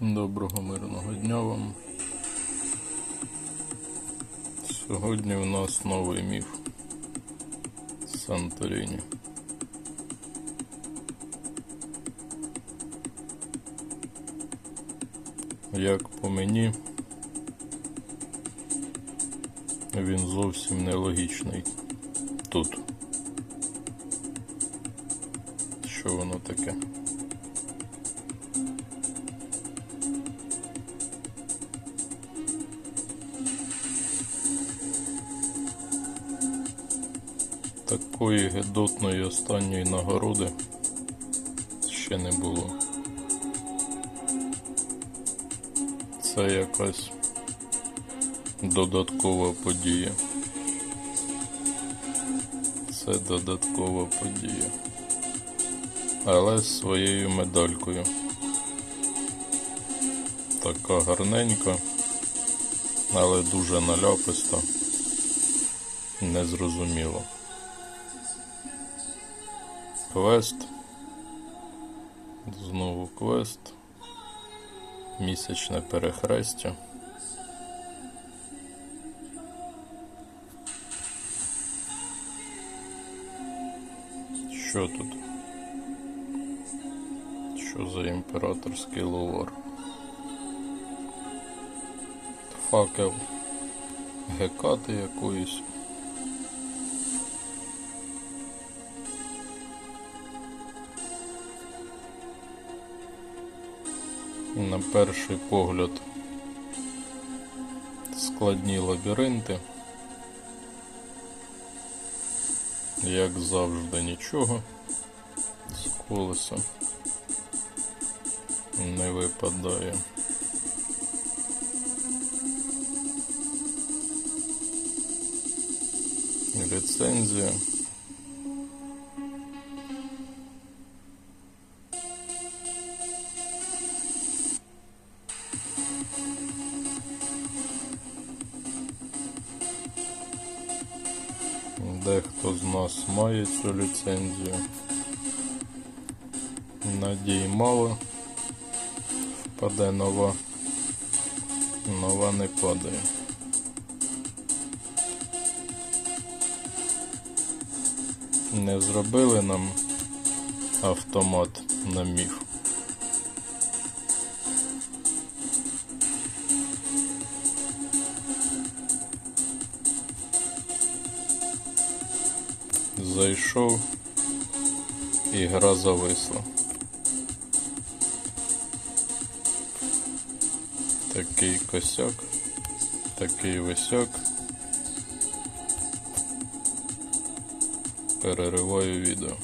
Доброго мирного дня вам. Сьогодні у нас новий міф Санторіні. Як по мені, він зовсім нелогічний тут. Що воно таке? Такої гедотної останньої нагороди ще не було. Це якась додаткова подія. Це додаткова подія. Але з своєю медалькою. Така гарненька, але дуже наляписта. Незрозуміло. Квест. Знову квест. Місячне перехрестя. Що тут? Що за імператорський ловар? Факел гекати якоїсь. На перший погляд складні лабіринти. Як завжди, нічого з колеса не випадає. Ліцензія. Дехто з нас має цю ліцензію. Надій мало. Впаде нова. Нова не падає. Не зробили нам автомат на міф. Зайшов і гра зависла. Такий косяк, такий висяк. Перериваю відео.